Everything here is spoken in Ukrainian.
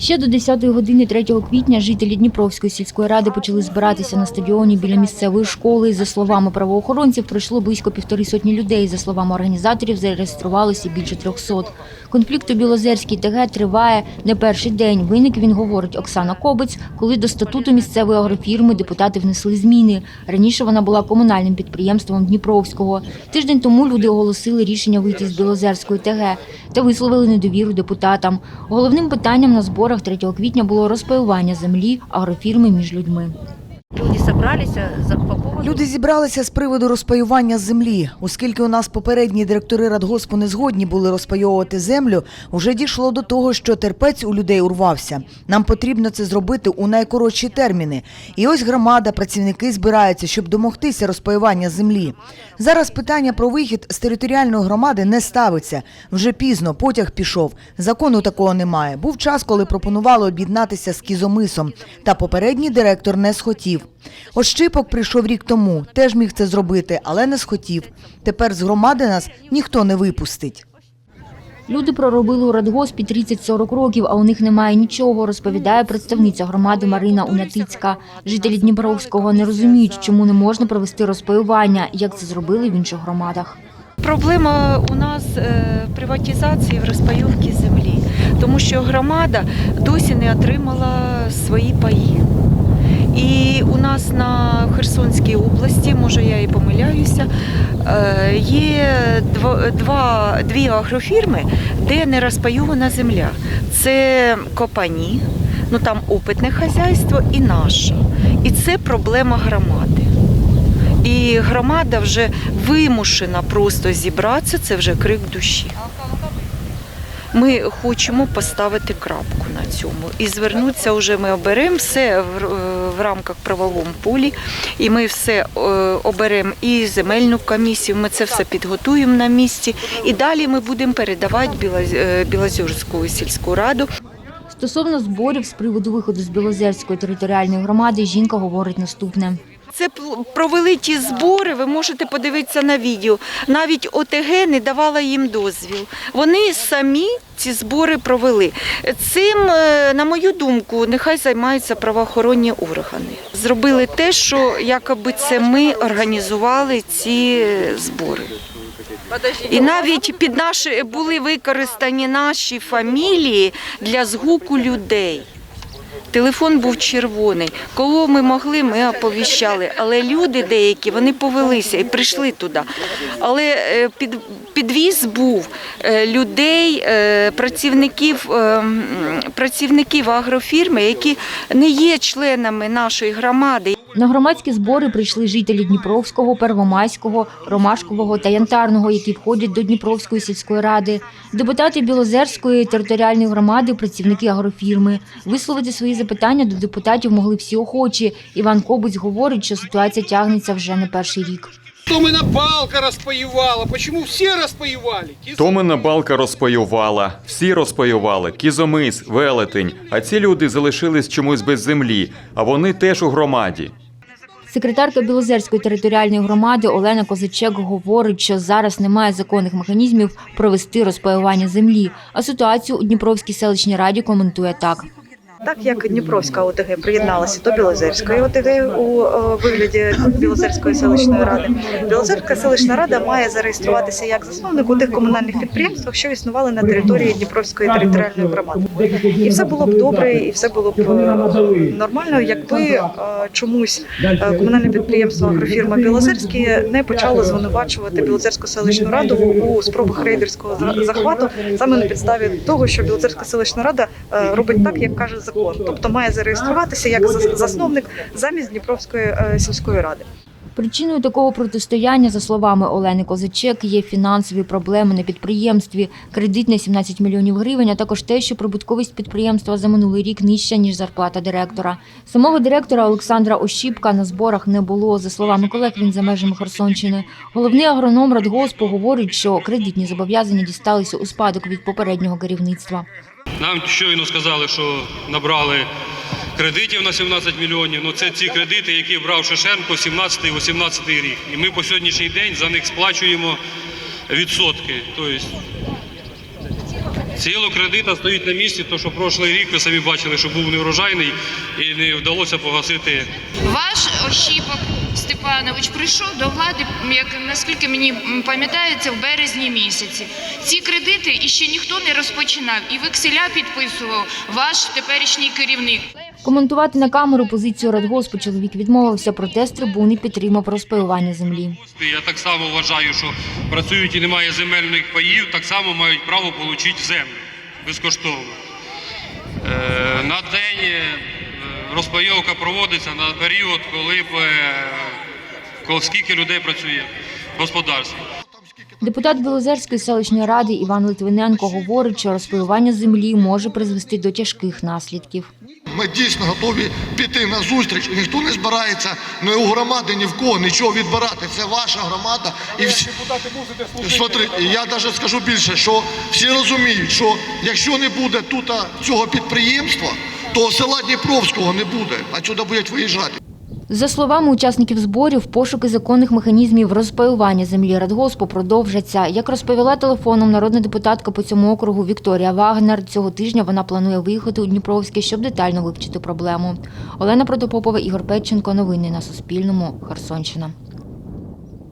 Ще до 10 години 3 квітня жителі Дніпровської сільської ради почали збиратися на стадіоні біля місцевої школи. За словами правоохоронців, прийшло близько півтори сотні людей. За словами організаторів, зареєструвалося більше 300. Конфлікт у Білозерській ТГ триває не перший день. Виник він говорить Оксана Кобець, коли до статуту місцевої агрофірми депутати внесли зміни. Раніше вона була комунальним підприємством Дніпровського. Тиждень тому люди оголосили рішення вийти з Білозерської ТГ та висловили недовіру депутатам. Головним питанням на зборах 3 квітня було розпаювання землі агрофірми між людьми. Люди собралися за по поводу Люди зібралися з приводу розпаювання землі. Оскільки у нас попередні директори радгоспу не згодні були розпайовувати землю, вже дійшло до того, що терпець у людей урвався. Нам потрібно це зробити у найкоротші терміни. І ось громада, працівники збираються, щоб домогтися розпаювання землі. Зараз питання про вихід з територіальної громади не ставиться. Вже пізно потяг пішов. Закону такого немає. Був час, коли пропонували об'єднатися з кізомисом. Та попередній директор не схотів. Ощипок прийшов рік тому, теж міг це зробити, але не схотів. Тепер з громади нас ніхто не випустить. Люди проробили у радгоспі 30-40 років, а у них немає нічого, розповідає представниця громади Марина Унятицька. Жителі Дніпровського не розуміють, чому не можна провести розпаювання, як це зробили в інших громадах. Проблема у нас е, приватизації в розпайовці землі, тому що громада досі не отримала свої паї. І у нас на Херсонській області, може я і помиляюся, е, є два, дві агрофірми, де не розпайована земля. Це Копані, ну там опитне хазяйство і наша. І це проблема громади. І громада вже вимушена просто зібратися, це вже крик душі. Ми хочемо поставити крапку цьому і звернутися вже ми оберемо все в, в рамках правовому полі, і ми все е, оберемо і земельну комісію. Ми це все підготуємо на місці. І далі ми будемо передавати е, Білозерську сільську раду. Стосовно зборів з приводу виходу з Білозерської територіальної громади, жінка говорить наступне. Це провели ті збори. Ви можете подивитися на відео. Навіть ОТГ не давала їм дозвіл. Вони самі ці збори провели. Цим, е, на мою думку, нехай займаються правоохоронні органи. Зробили те, що якоби це ми організували ці збори. І навіть під наші були використані наші фамілії для згуку людей. Телефон був червоний. Кого ми могли, ми оповіщали. Але люди деякі вони повелися і прийшли туди. Але е, під, підвіз був е, людей, е, працівників, працівників агрофірми, які не є членами нашої громади. На громадські збори прийшли жителі Дніпровського, Первомайського, Ромашкового та Янтарного, які входять до Дніпровської сільської ради. Депутати Білозерської територіальної громади, працівники агрофірми. Висловити свої запитання до депутатів могли всі охочі. Іван Кобуць говорить, що ситуація тягнеться вже не перший рік. Томина балка розпаювала. Почему всі розпаювали? Томина балка розпаювала, всі розпаювали, кізомис, велетень, а ці люди залишились чомусь без землі, а вони теж у громаді. Секретарка Білозерської територіальної громади Олена Козачек говорить, що зараз немає законних механізмів провести розпаювання землі. А ситуацію у Дніпровській селищній раді коментує так. Так як Дніпровська ОТГ приєдналася до Білозерської ОТГ у е, вигляді Білозерської селищної ради, Білозерська селищна рада має зареєструватися як засновник у тих комунальних підприємствах, що існували на території Дніпровської територіальної громади. І все було б добре, і все було б е, нормально, якби е, чомусь комунальне підприємство агрофірма Білозерські не почало звинувачувати Білозерську селищну раду у спробах рейдерського за- захвату саме на підставі того, що Білозерська селищна рада робить так, як каже закон, тобто має зареєструватися як зас- засновник замість Дніпровської е, сільської ради. Причиною такого протистояння, за словами Олени Козачек, є фінансові проблеми на підприємстві, кредит на 17 мільйонів гривень, а також те, що прибутковість підприємства за минулий рік нижча, ніж зарплата директора. Самого директора Олександра Ощіпка на зборах не було. За словами колег, він за межами Херсонщини. Головний агроном Радгоспу говорить, що кредитні зобов'язання дісталися у спадок від попереднього керівництва. Нам щойно сказали, що набрали кредитів на 17 мільйонів. Ну це ці кредити, які брав Шишенко 17-18 рік. І ми по сьогоднішній день за них сплачуємо відсотки. Тобто Ціло кредита стоїть на місці, то що прошлий рік ви самі бачили, що був неврожайний і не вдалося погасити Ваш Ощіпок Степанович прийшов до влади, як наскільки мені пам'ятається, в березні місяці. Ці кредити іще ніхто не розпочинав, і векселя підписував ваш теперішній керівник. Коментувати на камеру позицію радгоспу чоловік відмовився, проте з трибуни підтримав розпаювання землі. Я так само вважаю, що працюють і немає земельних паїв, так само мають право отримати землю безкоштовно. Е, На день е, розпайовка проводиться на період, коли б, е, коли скільки людей працює в господарстві. Депутат Білозерської селищної ради Іван Литвиненко говорить, що розпаювання землі може призвести до тяжких наслідків. Ми дійсно готові піти на зустріч. Ніхто не збирається ні у громади, ні в кого нічого відбирати. Це ваша громада. І всі... Смотри, я навіть скажу більше, що всі розуміють, що якщо не буде тут цього підприємства, то села Дніпровського не буде, а сюди будуть виїжджати. За словами учасників зборів, пошуки законних механізмів розпаювання землі радгоспу продовжаться. Як розповіла телефоном народна депутатка по цьому округу Вікторія Вагнер, цього тижня вона планує виїхати у Дніпровське, щоб детально вивчити проблему. Олена Протопопова, Ігор Петченко. Новини на Суспільному. Херсонщина.